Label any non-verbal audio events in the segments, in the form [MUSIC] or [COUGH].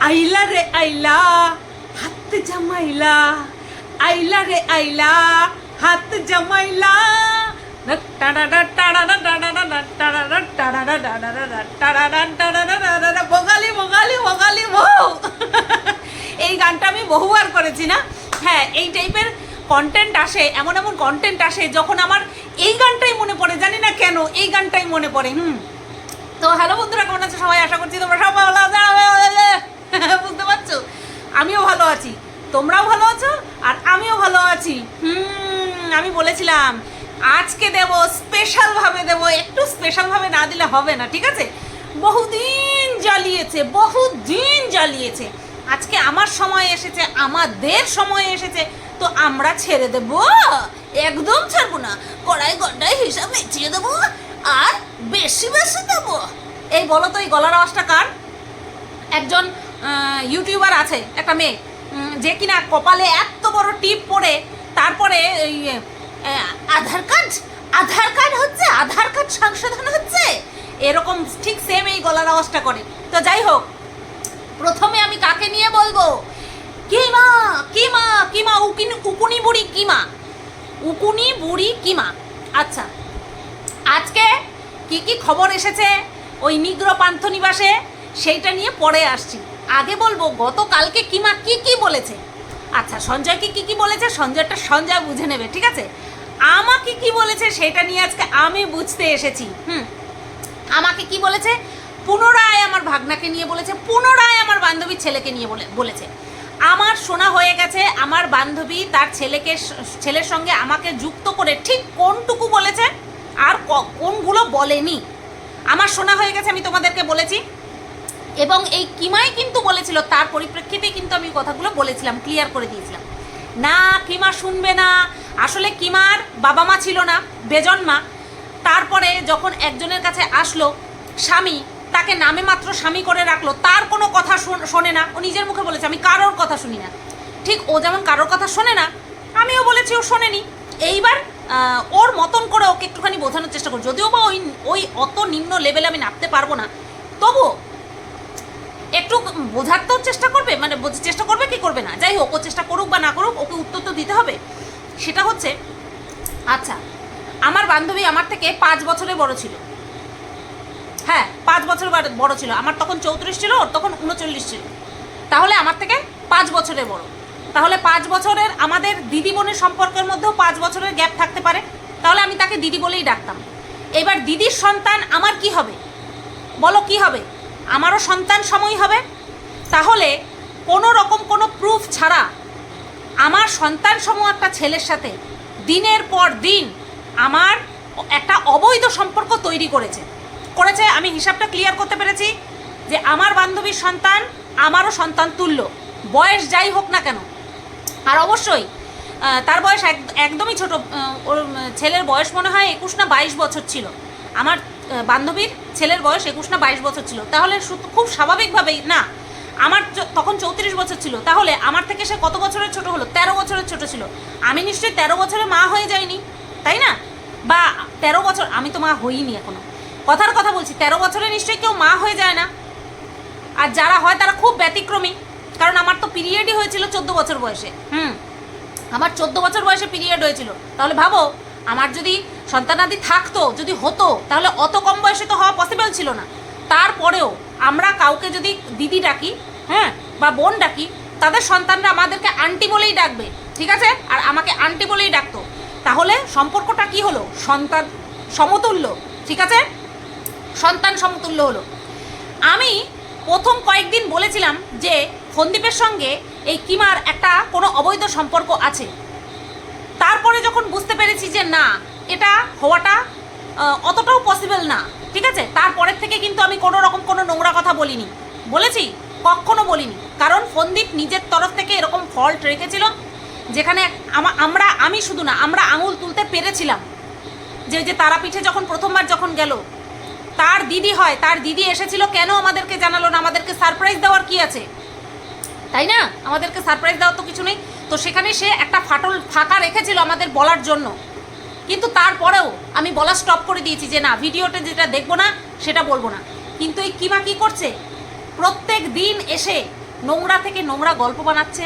আইলা রে আইলা হাত জামাইলা আইলা রে আইলা হাত জামাইলা এই গানটা আমি বহুবার করেছি না হ্যাঁ এই টাইপের কন্টেন্ট আসে এমন এমন কন্টেন্ট আসে যখন আমার এই গানটাই মনে পড়ে জানি না কেন এই গানটাই মনে পড়ে হুম তো হ্যালো বন্ধুরা কেমন আছে সবাই আশা করছি তোমরা সবাই [LAUGHS] বুঝতে পারছ? আমিও ভালো আছি। তোমরাও ভালো আছো? আর আমিও ভালো আছি। হুম, আমি বলেছিলাম, আজকে দেব স্পেশাল ভাবে দেব, একটু স্পেশাল ভাবে না দিলে হবে না, ঠিক আছে? বহুদিন জ্বালিয়েছে বহুদিন জ্বালিয়েছে। আজকে আমার সময় এসেছে, আমাদের সময় এসেছে, তো আমরা ছেড়ে দেব। একদম ছাড়বো না, কড়াই গন্ডাই হিসাব মেচিয়ে দেবো, আর বেশি বেশি দেবো। এই বলো তো, এই গলার আওয়াজটা কার? একজন ইউটিউবার আছে, একটা মেয়ে যে কিনা কপালে এত বড় টিপ পরে তারপরে আধার কার্ড আধার কার্ড হচ্ছে, আধার কার্ড সংশোধন হচ্ছে। এরকম ঠিক সেম এই গলার আওয়াজটা করে। তো যাই হোক, প্রথমে আমি কাকে নিয়ে বলব? কিমা কিমা কিমা, উকিনি, উকুনি বুড়ি কিমা। উকুনি বুড়ি কিমা। আচ্ছা আজকে কি কি খবর এসেছে ওই নিগ্র পান্থনিবাসে? সেইটা নিয়ে পরে আসছি। আগে বলব, গতকালকে কিমা কি কি বলেছে? আচ্ছা সঞ্জয়কে কি কি বলেছে? সঞ্জয়টা সঞ্জয় বুঝে নেবে, ঠিক আছে? আমাকে কি বলেছে সেটা নিয়ে আজকে আমি বুঝতে এসেছি, হুম? আমাকে কি বলেছে? পুনরায় আমার ভাগনাকে নিয়ে বলেছে, পুনরায় আমার বান্ধবীর ছেলেকে নিয়ে বলে, বলেছে। আমার শোনা হয়ে গেছে, আমার বান্ধবী তার ছেলেকে ছেলের সঙ্গে আমাকে যুক্ত করে ঠিক কোনটুকু বলেছে? আর কোনগুলো বলেনি? আমার শোনা হয়ে গেছে, আমি তোমাদেরকে বলেছি। এবং এই কিমাই কিন্তু বলেছিল, তার পরিপ্রেক্ষিতে কিন্তু আমি কথাগুলো বলেছিলাম ক্লিয়ার করে দিয়েছিলাম। না, কিমা শুনবে না। আসলে কিমার বাবা মা ছিল না, বেজন্মা। তারপরে যখন একজনের কাছে আসলো স্বামী, তাকে নামে মাত্র স্বামী করে রাখল, তার কোনো কথা শোন- না। ও নিজের মুখে বলেছে, আমি কারোর কথা শুনি না। ঠিক ও যেমন কারোর কথা শোনে না, আমিও বলেছি ও শোনেনি। এইবার ওর মতন করে ওকে একটুখানি বোঝানোর চেষ্টা করো। যদিও বা ওই ওই অত নিম্ন লেভেলে আমি নামতে পারব না, তবুও একটু বোঝার তো চেষ্টা করবে মানে চেষ্টা করবে কি করবে না। যাই হোক, ও চেষ্টা করুক বা না করুক, ওকে উত্তর তো দিতে হবে। সেটা হচ্ছে আচ্ছা আমার বান্ধবী আমার থেকে পাঁচ বছরের বড় ছিল। হ্যাঁ পাঁচ বছর বড় ছিল। আমার তখন চৌত্রিশ ছিল, ওর তখন উনচল্লিশ ছিল। তাহলে আমার থেকে পাঁচ বছরের বড়। তাহলে পাঁচ বছরের আমাদের দিদি বোনের সম্পর্কের মধ্যেও পাঁচ বছরের গ্যাপ থাকতে পারে। তাহলে আমি তাকে দিদি বলেই ডাকতাম। এবার দিদির সন্তান আমার কি হবে? বলো কি হবে? আমারও সন্তান সময় হবে। তাহলে কোনো রকম কোনো প্রুফ ছাড়া আমার সন্তান সম একটা ছেলের সাথে দিনের পর দিন আমার একটা অবৈধ সম্পর্ক তৈরি করেছে। করেছে, আমি হিসাবটা ক্লিয়ার করতে পেরেছি যে আমার বান্ধবীর সন্তান আমারও সন্তান তুল্য। বয়স যাই হোক না কেন। আর অবশ্যই তার বয়স এক, একদমই ছোট ওর ছেলের বয়স মনে হয় একুশ না বাইশ বছর ছিল। আমার বান্ধবীর ছেলের বয়স একুশ না বাইশ বছর ছিল। তাহলে খুব স্বাভাবিকভাবেই না, আমার তখন চৌত্রিশ বছর ছিল। তাহলে আমার থেকে সে কত বছরের ছোট হলো? তেরো বছরের ছোট ছিল। আমি নিশ্চয়ই তেরো বছরে মা হয়ে যাইনি, তাই না? বা তেরো বছর, আমি তো মা হইনি এখনও। কথার কথা বলছি, তেরো বছরে নিশ্চয়ই কেউ মা হয়ে যায় না। আর যারা হয় তারা খুব ব্যতিক্রমী, কারণ আমার তো পিরিয়ডই হয়েছিল চোদ্দ বছর বয়সে। হুম, আমার চোদ্দ বছর বয়সে পিরিয়ড হয়েছিল। তাহলে ভাবো, আমার যদি সন্তানাদি থাকতো, যদি হতো, তাহলে অত কম বয়সে তো হওয়া পসিবল ছিল না। তারপরেও আমরা কাউকে যদি দিদি ডাকি হ্যাঁ বা বোন ডাকি, তাদের সন্তানরা আমাদেরকে আন্টি বলেই ডাকবে, ঠিক আছে? আর আমাকে আন্টি বলেই ডাকতো। তাহলে সম্পর্কটা কি হলো? সন্তান সমতুল্য, ঠিক আছে? সন্তান সমতুল্য হলো। আমি প্রথম কয়েকদিন বলেছিলাম যে ফন্দীপের সঙ্গে এই কিমার একটা কোনো অবৈধ সম্পর্ক আছে। তারপরে যখন বুঝতে পেরেছি যে না এটা হওয়াটা অতটাও পসিবল না, ঠিক আছে? তারপরের থেকে কিন্তু আমি কোনো রকম কোনো নোংরা কথা বলিনি। বলেছি? কখনো বলিনি। কারণ ফন্দীপ নিজের তরফ থেকে এরকম ফল্ট রেখেছিল, যেখানে আমরা, আমি শুধু না, আমরা আঙুল তুলতে পেরেছিলাম। যে যে তারাপীঠে যখন প্রথমবার যখন গেল, তার দিদি হয়, তার দিদি এসেছিল, কেন আমাদেরকে জানালো না? আমাদেরকে সারপ্রাইজ দেওয়ার কি আছে? তাই না? আমাদেরকে সারপ্রাইজ দেওয়ার তো কিছু নেই। তো সেখানে সে একটা ফাটল ফাঁকা রেখেছিল আমাদের বলার জন্য। কিন্তু তারপরেও আমি বলা স্টপ করে দিয়েছি যে না, ভিডিওতে যেটা দেখব না, সেটা বলব না। কিন্তু এই কিমা কি করছে? প্রত্যেক দিন এসে নোংরা থেকে নোংরা গল্প বানাচ্ছে,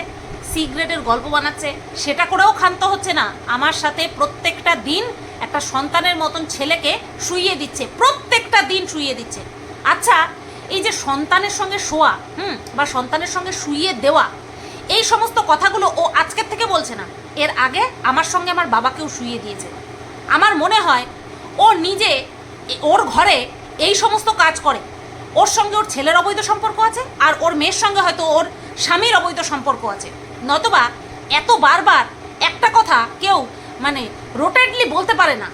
সিগ্রেটের গল্প বানাচ্ছে, সেটা করেও ক্ষান্ত হচ্ছে না। আমার সাথে প্রত্যেকটা দিন একটা সন্তানের মতন ছেলেকে শুইয়ে দিচ্ছে, প্রত্যেকটা দিন শুইয়ে দিচ্ছে। আচ্ছা এই যে সন্তানের সঙ্গে শোয়া, হুম, বা সন্তানের সঙ্গে শুইয়ে দেওয়া, এই সমস্ত কথাগুলো ও আজকের থেকে বলছে না। এর আগে আমার সঙ্গে আমার বাবাকেও শুইয়ে দিয়েছে। আমার মনে হয় ও নিজে, ওর ঘরে এই সমস্ত কাজ করে। ওর সঙ্গে ওর ছেলের অবৈধ সম্পর্ক আছে আর ওর মেয়ের সঙ্গে হয়তো ওর স্বামীর অবৈধ সম্পর্ক আছে। নতবা এত বারবার একটা কথা কেউ মানে রোটেডলি বলতে পারে না।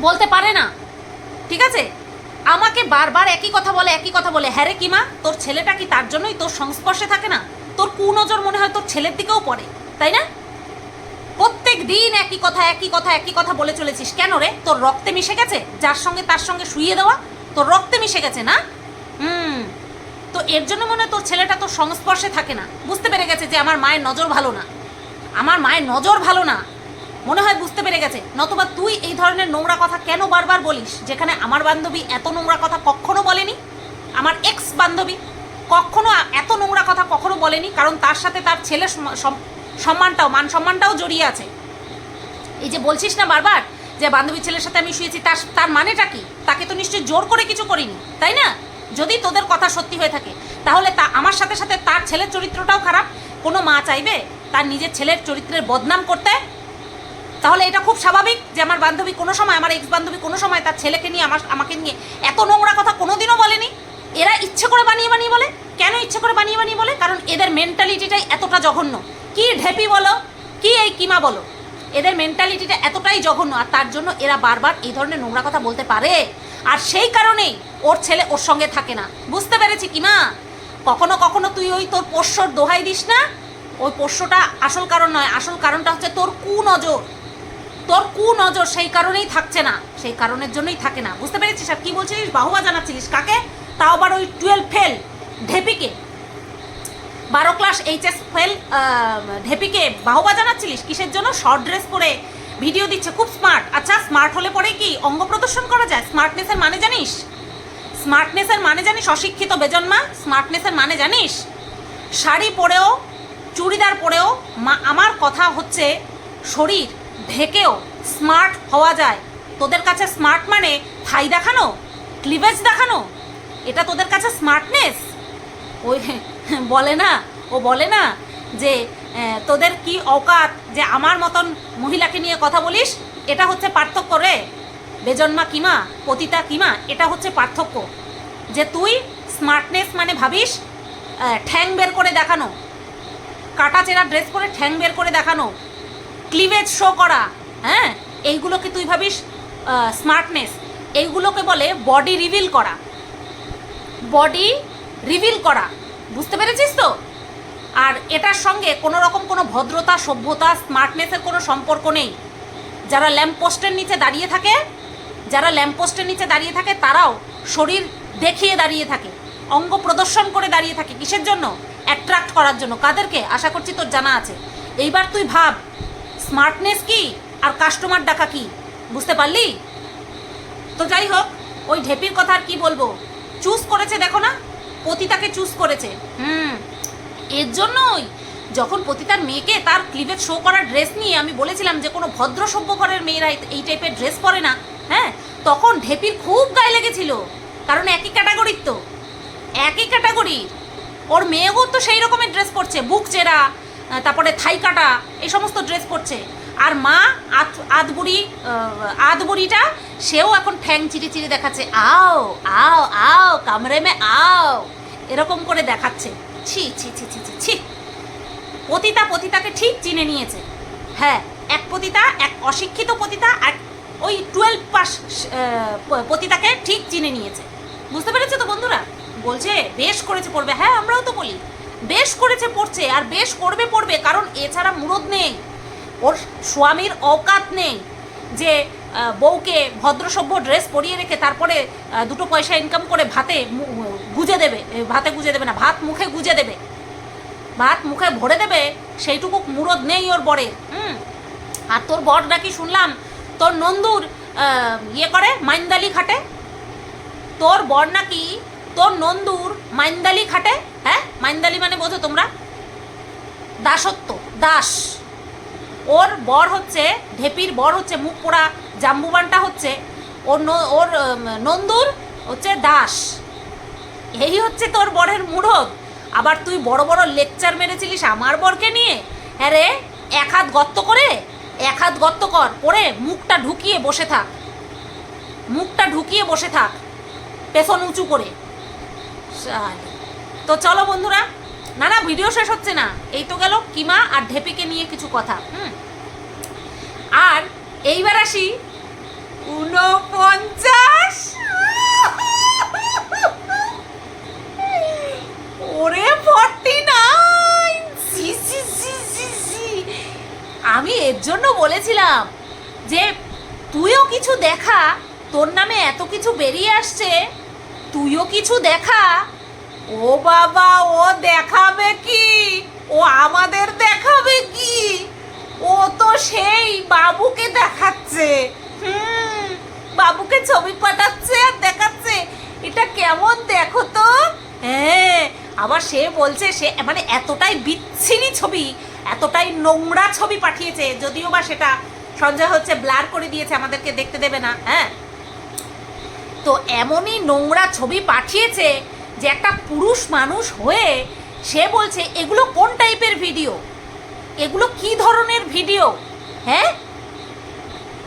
বলতে পারে না। ঠিক আছে? আমাকে বারবার একই কথা বলে, একই কথা বলে হ্যাঁ রে কিমা, তোর ছেলেটা কি তার জন্যই তোর সংস্পর্শে থাকে না? তোর কুনজর মনে হয় তোর ছেলের দিকেও পড়ে। তাই না? প্রত্যেক দিন একই কথা একই কথা একই কথা বলে চলেছিস। কেন রে? তোর রক্তে মিশে গেছে? যার সঙ্গে তার সঙ্গে শুইয়ে দেওয়া? তোর রক্তে মিশে গেছে না? হুম। তো এর জন্য মনে তোর ছেলেটা তোর সংস্পর্শে থাকে না। বুঝতে পেরে গেছে যে আমার মায়ের নজর ভালো না। আমার মায়ের নজর ভালো না। মনে হয় বুঝতে পেরে গেছে। নতুবা তুই এই ধরনের নোংরা কথা কেন বারবার বলিস, যেখানে আমার বান্ধবী এত নোংরা কথা কখনো বলেনি? আমার এক্স বান্ধবী কখনো এত নোংরা কথা কখনো বলেনি? কারণ তার সাথে তার ছেলের সম- সম- সম্মানটাও মান সম্মানটাও জড়িয়ে আছে। এই যে বলছিস না বারবার যে বান্ধবীর ছেলের সাথে আমি শুয়েছি, তার তার মানেটা কি? তাকে তো নিশ্চয়ই জোর করে কিছু করিনি, তাই না? যদি তোদের কথা সত্যি হয়ে থাকে, তাহলে তা আমার সাথে সাথে তার ছেলের চরিত্রটাও খারাপ। কোনো মা চাইবে তার নিজের ছেলের চরিত্রের বদনাম করতে? তাহলে এটা খুব স্বাভাবিক যে আমার বান্ধবী কোনো সময়, আমার এক্স বান্ধবী কোনো সময় তার ছেলেকে নিয়ে আমার আমাকে নিয়ে এত নোংরা কথা কোনোদিনও বলেনি। এরা ইচ্ছে করে বানিয়ে বানিয়ে বলে। কেন ইচ্ছে করে বানিয়ে বানিয়ে বলে? কারণ এদের মেন্টালিটিটাই এতটা জঘন্য। কি ঢেপি বলো? কি এই কিমা বলো? এদের মেন্টালিটিটা এতটাই জঘন্য, আর তার জন্য এরা বারবার এই ধরনের নোংরা কথা বলতে পারে। আর সেই কারণেই ওর ছেলে ওর সঙ্গে থাকে না। বুঝতে পেরেছি কি কিমা কখনো কখনো তুই ওই তোর পোষ্যর দোহাই দিস না? ওই পোষ্যটা আসল কারণ নয়, আসল কারণটা হচ্ছে তোর কুনজর। তোর কু নজর সেই কারণেই থাকছে না, সেই কারণের জন্যই থাকে না। বুঝতে পেরেছিস আর কি বলছিলিস? বাহুবা জানাচ্ছিলিস কাকে? তাও আবার ওই টুয়েলভ ফেল ঢেপিকে। বারো ক্লাস এইচএস ফেল ঢেপিকে বাহুবা জানাচ্ছিলিস? কিসের জন্য? শর্ট ড্রেস পরে ভিডিও দিচ্ছে, খুব স্মার্ট আচ্ছা স্মার্ট হলে পরে কি? অঙ্গ প্রদর্শন করা যায়? স্মার্টনেসের মানে জানিস? স্মার্টনেসের মানে জানিস? অশিক্ষিত বেজন্মা স্মার্টনেসের মানে জানিস? শাড়ি পরেও, চুড়িদার পরেও, মা, আমার কথা হচ্ছে শরীর ঢেকেও স্মার্ট হওয়া যায়। তোদের কাছে স্মার্ট মানে থাই দেখানো ক্লিভেজ দেখানো? এটা তোদের কাছে স্মার্টনেস ওই বলে না, ও বলে না যে তোদের কি অকাত যে আমার মতন মহিলাকে নিয়ে কথা বলিস? এটা হচ্ছে পার্থক্য রে। বেজন্মা কিমা, পতিতা কিমা, এটা হচ্ছে পার্থক্য। যে তুই স্মার্টনেস মানে ভাবিস ঠ্যাং বের করে দেখানো, কাটা চেরা ড্রেস পরে ঠ্যাং বের করে দেখানো ক্লিভেজ শো করা হ্যাঁ? এইগুলোকে তুই ভাবিস স্মার্টনেস এইগুলোকে বলে বডি রিভিল করা। বডি রিভিল করা। বুঝতে পেরেছিস তো? আর এটার সঙ্গে কোনো রকম কোনো ভদ্রতা, সভ্যতা স্মার্টনেসের কোনো সম্পর্ক নেই। যারা ল্যাম্পপোস্টের নিচে দাঁড়িয়ে থাকে, যারা ল্যাম্পপোস্টের নিচে দাঁড়িয়ে থাকে, তারাও শরীর দেখিয়ে দাঁড়িয়ে থাকে, অঙ্গ প্রদর্শন করে দাঁড়িয়ে থাকে কিসের জন্য? অ্যাট্রাক্ট করার জন্য। কাদেরকে? আশা করছি তোর জানা আছে। এইবার তুই ভাব স্মার্টনেস কি আর কাস্টমার ডাকা কি? বুঝতে পারলি? তো যাই হোক, ওই ঢেপির কথা আর কি বলব? চুজ করেছে দেখো না? পতিতাকে চুজ করেছে। হুম, এর জন্যই যখন পতিতার মেয়েকে তার ক্লিভেজ শো করার ড্রেস নিয়ে আমি বলেছিলাম যে কোনো ভদ্র সভ্য ঘরের মেয়েরা এই- টাইপের ড্রেস পরে না হ্যাঁ তখন ঢেপির খুব গায়ে লেগেছিল। কারণ একই ক্যাটাগরির তো। একই ক্যাটাগরির ওর মেয়েও তো সেই রকমের ড্রেস পরছে। বুক চেরা তারপরে থাই কাটা, এই সমস্ত ড্রেস পরছে। আর মা আদবুড়ি আদবুড়িটা সেও এখন ঠ্যাং চিরি চিরি দেখাচ্ছে। আও আও আও কামরে মে আও। এরকম করে দেখাচ্ছে। ছি ছি ছি ছি ছি ছি। পতিতা পতিতাকে ঠিক চিনে নিয়েছে। হ্যাঁ এক পতিতা, এক অশিক্ষিত পতিতা এক ওই টুয়েলভ পাস পতিতাকে ঠিক চিনে নিয়েছে। বুঝতে পেরেছ তো বন্ধুরা? বলছে, বেশ করেছে পড়বে। হ্যাঁ আমরাও তো বলি। বেশ করেছে পড়ছে, আর বেশ করবে পড়বে, কারণ এছাড়া মুরদ নেই। ওর স্বামীর অকাত নেই যে বউকে ভদ্রসভ্য ড্রেস পরিয়ে রেখে তারপরে দুটো পয়সা ইনকাম করে ভাতে গুজে দেবে ভাতে গুজে দেবে না, ভাত মুখে গুজে দেবে। ভাত মুখে ভরে দেবে, সেইটুকু মুরদ নেই ওর বরের, হুম? আর তোর বর নাকি শুনলাম, তোর নন্দুর ইয়ে করে, মাইন্দালি খাটে? তোর বর নাকি, তোর নন্দুর মাইন্দালি খাটে? হ্যাঁ? মাইন্দালি মানে বোঝো তোমরা? দাসত্ব, দাস। ওর বর হচ্ছে, ঢেপির বর হচ্ছে মুখ পোড়া জাম্বুবানটা হচ্ছে ওর ওর নন্দুর হচ্ছে দাস। এই হচ্ছে তোর বরের মুরদ আবার তুই বড় বড় লেকচার মেরেছিলিস আমার বরকে নিয়ে? হ্যাঁ রে, এক হাত গর্ত করে, এক হাত গর্ত কর করে মুখটা ঢুকিয়ে বসে থাক। মুখটা ঢুকিয়ে বসে থাক, পেছন উঁচু করে। তো চলো বন্ধুরা না না, ভিডিও শেষ হচ্ছে না। এই তো গেল কিমা আর ঢেপিকে নিয়ে কিছু কথা, হুম? আর এইবার আসি উনপঞ্চাশ ওরে আমি এর জন্য বলেছিলাম যে, তুইও কিছু দেখা, তোর নামে এত কিছু বেরিয়ে আসছে, তুইও কিছু দেখা ও বাবা, ও দেখাবে কি? ও আমাদের দেখাবে কি? ও তো সেই বাবুকে দেখাচ্ছে। হুম, বাবুকে ছবি পাঠাচ্ছে আর দেখাচ্ছে। এটা কেমন দেখো তো? হ্যাঁ আবার সে বলছে, সে মানে এতটাই বিচ্ছিরি ছবি, এতটাই নোংরা ছবি পাঠিয়েছে, যদিও বা সেটা সঞ্জয় হচ্ছে ব্লার করে দিয়েছে, আমাদেরকে দেখতে দেবে না হ্যাঁ? তো এমনই নোংরা ছবি পাঠিয়েছে যে একটা পুরুষ মানুষ হয়ে সে বলছে, এগুলো কোন টাইপের ভিডিও? এগুলো কি ধরনের ভিডিও? হ্যাঁ?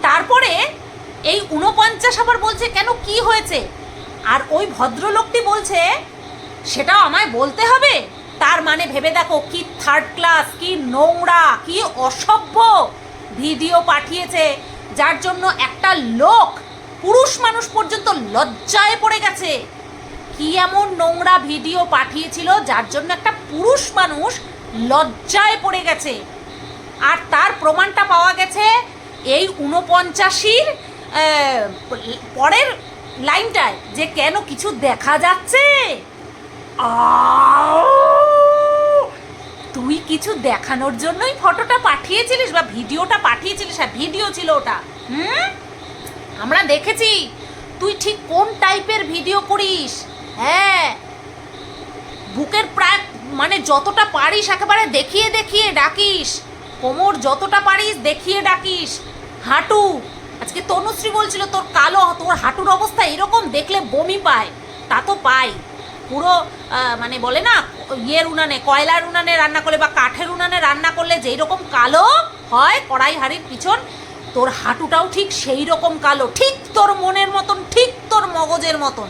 তারপরে এই উনপঞ্চাশ আবার বলছে, কেন কি হয়েছে? আর ওই ভদ্রলোকটি বলছে, সেটাও আমায় বলতে হবে? তার মানে ভেবে দেখো, কি থার্ড ক্লাস কি নোংরা, কি অসভ্য ভিডিও পাঠিয়েছে, যার জন্য একটা লোক, পুরুষ মানুষ পর্যন্ত লজ্জায় পড়ে গেছে। কি এমন নোংরা ভিডিও পাঠিয়েছিল যার জন্য একটা পুরুষ মানুষ লজ্জায় পড়ে গেছে? আর তার প্রমাণটা পাওয়া গেছে এই উনপঞ্চাশির পরের লাইনটায় যে কেন কিছু দেখা যাচ্ছে! তুই কিছু দেখানোর জন্যই ফটোটা পাঠিয়েছিলিস বা ভিডিওটা পাঠিয়েছিলিস হ্যাঁ ভিডিও ছিল ওটা। হুম? আমরা দেখেছি। তুই ঠিক কোন টাইপের ভিডিও করিস? হ্যাঁ। বুকের প্রায় মানে যতটা পারিস একেবারে দেখিয়ে দেখিয়ে ডাকিস। কোমর যতটা পারিস দেখিয়ে ডাকিস। হাঁটু, আজকে তনুশ্রী বলছিল তোর কালো, তোর হাঁটুর অবস্থা এরকম দেখলে বমি পায়, তা তো পাই। পুরো মানে বলে না, ইয়ের উনানে, কয়লার উনানে রান্না করলে বা কাঠের উনানে রান্না করলে যেই রকম কালো হয় কড়াই হাঁড়ির পিছন, তোর হাঁটুটাও ঠিক সেই রকম কালো, ঠিক তোর মনের মতন, ঠিক তোর মগজের মতন।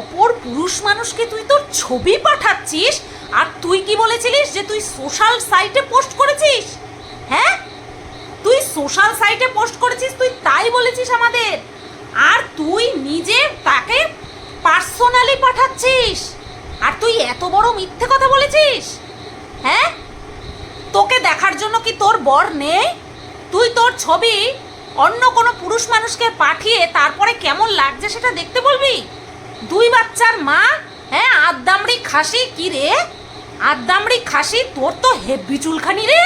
অপর পুরুষ মানুষকে তুই তোর ছবি পাঠাচ্ছিস? আর তুই কি বলেছিলিস যে তুই সোশ্যাল সাইটে পোস্ট করেছিস? হ্যাঁ? তুই সোশ্যাল সাইটে পোস্ট করেছিস, তুই তাই বলেছিস আমাদের। আর তুই নিজে তাকে পার্সোনালি পাঠাচ্ছিস। আর তুই এত বড় মিথ্যে কথা বলেছিস? হ্যাঁ? তোকে দেখার জন্য কি তোর বর নেই? তুই তোর ছবি অন্য কোনো পুরুষ মানুষকে পাঠিয়ে তারপরে কেমন লাগছে সেটা দেখতে বলবি? দুই বাচ্চার মা? হ্যাঁ আদ্দামড়ি খাসি কি রে? আদ্দামড়ি খাসি, তোর তো হেব্বি চুলখানি রে।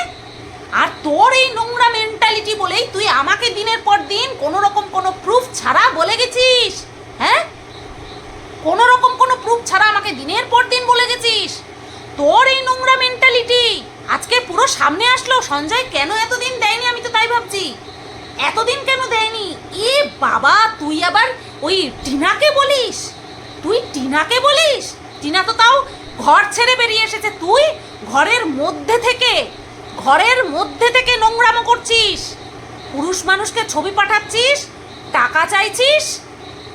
আর তোর এই নোংরা মেন্টালিটি বলেই তুই আমাকে দিনের পর দিন কোনো রকম কোনো প্রুফ ছাড়া বলে গেছিস? হ্যাঁ? কোনো রকম কোনো প্রুফ ছাড়া আমাকে দিনের পর দিন বলে গেছিস? তোর এই নোংরা মেন্টালিটি আজকে পুরো সামনে আসলো। সঞ্জয় কেন এতদিন দেয়নি? আমি তো তাই ভাবছি। এতদিন কেন দেয়নি? এ বাবা, তুই আবার ওই টিনাকে বলিস? তুই টিনাকে বলিস? টিনা তো তাও ঘর ছেড়ে বেরিয়ে এসেছে। তুই ঘরের মধ্যে থেকে, ঘরের মধ্যে থেকে নোংরামো করছিস। পুরুষ মানুষকে ছবি পাঠাচ্ছিস, টাকা চাইছিস।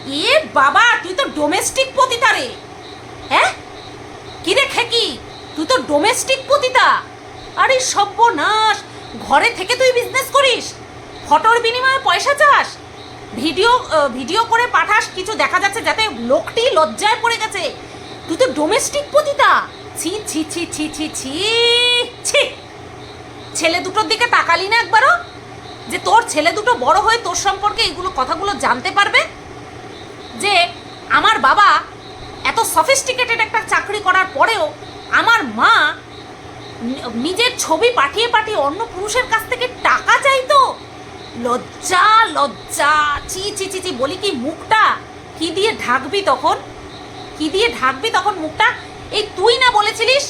এ বাবা, তুই তো ডোমেস্টিক পতিতা রে হ্যাঁ? কিরে খেকি, তুই তো ডোমেস্টিক পতিতা। আরে সর্বনাশ ঘরে থেকে তুই বিজনেস করিস? ফটোর বিনিময়ে পয়সা চাস? ভিডিও ভিডিও করে পাঠাস, কিছু দেখা যাচ্ছে যাতে লোকটি লজ্জায় পড়ে গেছে। তুই তো ডোমেস্টিক পতিতা। ছি ছি ছি ছি ছি ছি ছি। ছেলে দুটোর দিকে তাকালি না একবারও? যে তোর ছেলে দুটো বড় হয়ে তোর সম্পর্কে এগুলো কথাগুলো জানতে পারবে? যে আমার বাবা এত সফিস্টিকেটেড একটা চাকরি করার পরেও আমার মা নিজের ছবি পাঠিয়ে পাঠিয়ে অন্য পুরুষের কাছ থেকে টাকা চাইতো? লজ্জা লজ্জা। চি চি চি চি বলি কি মুখটা? কি দিয়ে ঢাকবি তখন? কি দিয়ে ঢাকবি তখন মুখটা? এই তুই না বলেছিলিস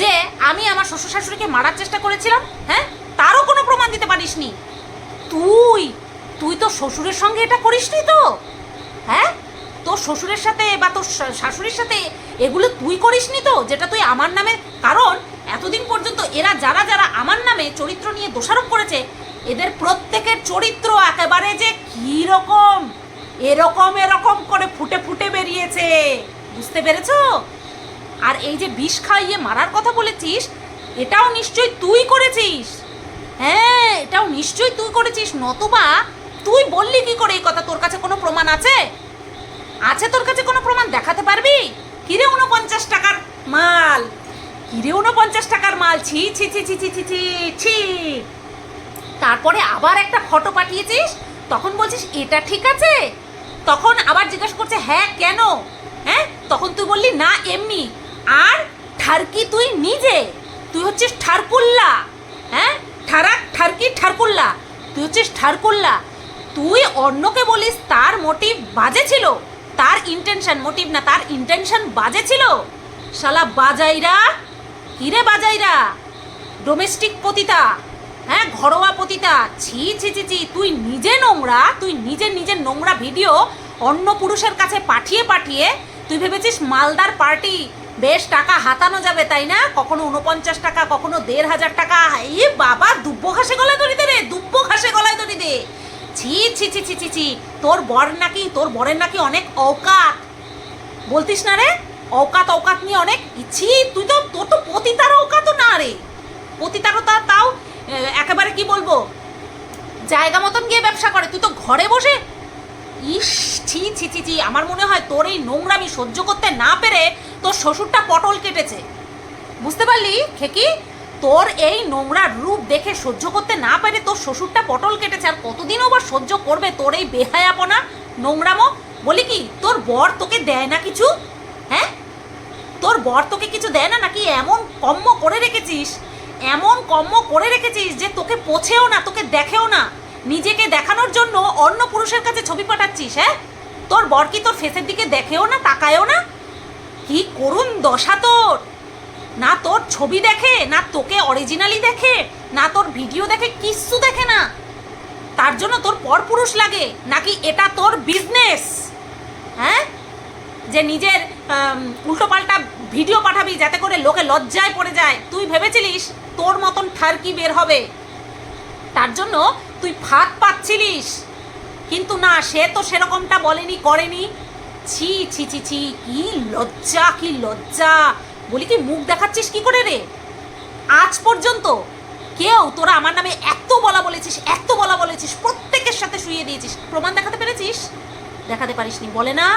যে আমি আমার শ্বশুর শাশুড়িকে মারার চেষ্টা করেছিলাম? হ্যাঁ? তারও কোনো প্রমাণ দিতে পারিসনি। তুই তুই তো শ্বশুরের সঙ্গে এটা করিসনি তো? হ্যাঁ? তোর শ্বশুরের সাথে বা তোর শাশুড়ির সাথে এগুলো তুই করিসনি তো? যেটা তুই আমার নামে, কারণ এতদিন পর্যন্ত এরা যারা যারা আমার নামে চরিত্র নিয়ে দোষারোপ করেছে, এদের প্রত্যেকের চরিত্র একেবারে যে কী রকম এরকম এরকম করে ফুটে ফুটে বেরিয়েছে। বুঝতে পেরেছ? আর এই যে বিষ খাইয়ে মারার কথা বলেছিস, এটাও নিশ্চয়ই তুই করেছিস। হ্যাঁ এটাও নিশ্চয়ই তুই করেছিস, নতুবা তুই বললি কি করে এই কথা? তোর কাছে কোনো প্রমাণ আছে? আছে তোর কাছে কোনো প্রমাণ দেখাতে পারবি? কিরে উনপঞ্চাশ টাকার মাল? কিরে উনপঞ্চাশ টাকার মাল, ছি ছি ছি ছি ছি ছি ছি ছি। তারপরে আবার একটা ফটো পাঠিয়েছিস, তখন বলছিস, এটা ঠিক আছে? তখন আবার জিজ্ঞাসা করছে হ্যাঁ কেন? হ্যাঁ? তখন তুই বললি, না, এমনি। আর ঠারকি তুই নিজে। তুই হচ্ছিস ঠারকুল্লা। হ্যাঁ? ঠারাক, ঠারকি, ঠারকুল্লা। তুই হচ্ছিস ঠারকুল্লা। তুই অন্যকে বলিস, তার মোটিভ বাজে ছিল। তার ইন্টেনশন মোটিভ না, তার ইন্টেনশন বাজে ছিল? শালা বাজাইরা কিরে বাজাইরা? ডোমেস্টিক পতিতা হ্যাঁ ঘরোয়া পতিতা। ছি ছি ছি ছি, তুই নিজে নোংরা, তুই নিজে নিজের নোংরা ভিডিও অন্য পুরুষের কাছে পাঠিয়ে পাঠিয়ে তুই ভেবেছিস মালদার পার্টি বেশ টাকা হাতানো যাবে, তাই না? কখনো উনপঞ্চাশ টাকা, কখনো দেড় হাজার টাকা। এ বাবা, দুব্বো ঘাসে গলায় দড়ি দে রে, দুব্বো ঘাসে গলায় দড়ি দে। ছি ছি ছি ছি ছি ছি, তোর বর নাকি, তোর বরের নাকি অনেক অকাত। বলতিস না রে? অকাত অকাত নিয়ে অনেক ইচ্ছি তুই তো, তোর তো পতিতার অকাতও না রে। পতিতারতা তাও একেবারে কি বলব? জায়গা মতন গিয়ে ব্যবসা করে, তুই তো ঘরে বসে। ইস, ছি ছি ছি ছি, আমার মনে হয় তোর এই নোংরামি সহ্য করতে না পেরে তোর শ্বশুরটা পটল কেটেছে। বুঝতে পারলি, খেকি? তোর এই নোংরা রূপ দেখে সহ্য করতে না পেরে তোর শ্বশুরটা পটল কেটেছে, আর কতদিনও বা সহ্য করবে তোর এই বেহায়াপনা, নোংরামো? বলি কি, তোর বর তোকে দেয় না কিছু? হ্যাঁ? তোর বর তোকে কিছু দেয় না নাকি? এমন কম্ম করে রেখেছিস, এমন কম্ম করে রেখেছিস যে তোকে পোছেও না, তোকে দেখেও না। নিজেকে দেখানোর জন্য অন্য পুরুষের কাছে ছবি পাঠাচ্ছিস হ্যাঁ? তোর বর কি তোর ফেসের দিকে দেখেও না, তাকায়ও না? কি করুন দশা তোর! না তোর ছবি দেখে, না তোকে অরিজিনালি দেখে, না তোর ভিডিও দেখে কিচ্ছু দেখে না। তার জন্য তোর পরপুরুষ লাগে, নাকি এটা তোর বিজনেস হ্যাঁ? যে নিজের উল্টো পাল্টা ভিডিও পাঠাবি যাতে করে লোকে লজ্জায় পড়ে যায়। তুই ভেবেছিলিস তোর মতন ঠারকি বের হবে? তার জন্য তুই ফাঁদ পাচ্ছিলিস। কিন্তু না, সে তো সেরকমটা বলেনি, করেনি। ছি ছি ছি ছি, কি লজ্জা কি লজ্জা। বলি কি, মুখ দেখাচ্ছিস কি করে রে? আজ পর্যন্ত কেউ তোরা আমার নামে এত বলা বলেছিস, এত বলা বলেছিস, প্রত্যেকের সাথে শুয়ে দিয়েছিস। প্রমাণ দেখাতে পেরেছিস? দেখাতে পারিসনি। বলে না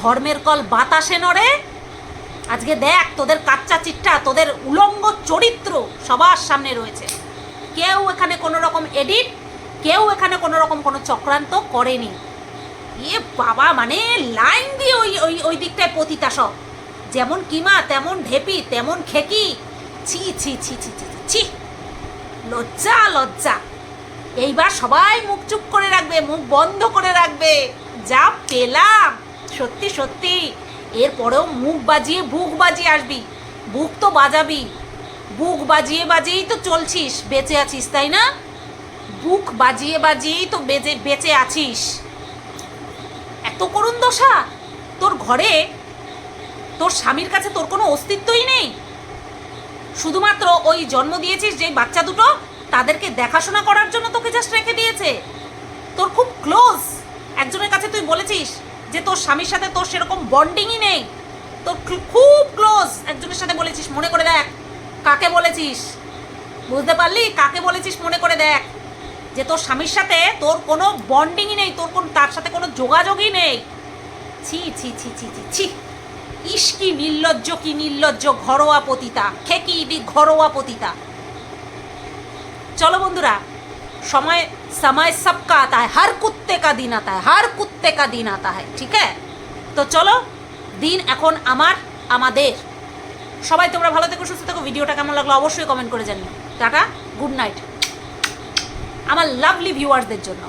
ধর্মের কল বাতাসে নড়ে। আজকে দেখ তোদের কাচ্চা চিট্টা তোদের উলঙ্গ চরিত্র সবার সামনে রয়েছে। কেউ এখানে কোনো রকম এডিট কেউ এখানে কোনো রকম কোনো চক্রান্ত করেনি। এ বাবা মানে লাইন দিয়ে ওই ওই ওই দিকটায় পতিতা সব। যেমন কিমা তেমন ঢেপি তেমন খেকি। ছি ছি ছি ছি ছি ছি, লজ্জা লজ্জা। এইবার সবাই মুখ চুপ করে রাখবে মুখ বন্ধ করে রাখবে। যা পেলাম। সত্যি সত্যি। এরপরেও মুখ বাজিয়ে বুক বাজিয়ে আসবি। বুক তো বাজাবি। বুক বাজিয়ে বাজিয়েই তো চলছিস, বেঁচে আছিস, তাই না? বুক বাজিয়ে বাজিয়েই তো বেজে, বেঁচে আছিস। এত করুণ দশা। তোর ঘরে, তোর স্বামীর কাছে তোর কোনো অস্তিত্বই নেই। শুধুমাত্র ওই জন্ম দিয়েছিস যে বাচ্চা দুটো, তাদেরকে দেখাশোনা করার জন্য তোকে জাস্ট রেখে দিয়েছে। তোর খুব ক্লোজ একজনের কাছে তুই বলেছিস যে তোর স্বামীর সাথে তোর সেরকম বন্ডিংই নেই। তোর খুব ক্লোজ একজনের সাথে বলেছিস, মনে করে দেখ। কাকে বলেছিস? বুঝতে পারলি? কাকে বলেছিস? মনে করে দেখ। যে তোর স্বামীর সাথে তোর কোনো বন্ডিংই নেই, তোর কোন তার সাথে কোনো যোগাযোগই নেই। ছি ছি ছি ছি ছি ছি। ইস কি নির্লজ্জ কি নির্লজ্জ ঘরোয়া পতিতা। খেকি বি ঘরোয়া পতিতা। চলো বন্ধুরা সময় সময় সবকা আতা है हर कुत्ते का दिन आता है हर कुत्ते का दिन आता है ठीक है তো চলো দিন এখন আমার আমাদের সবাই তোমরা ভালো থেকো সুস্থ থেকো ভিডিওটা কেমন লাগলো অবশ্যই কমেন্ট করে জানিও টাটা গুড নাইট আমার লাভলি ভিউয়ার্সদের জন্য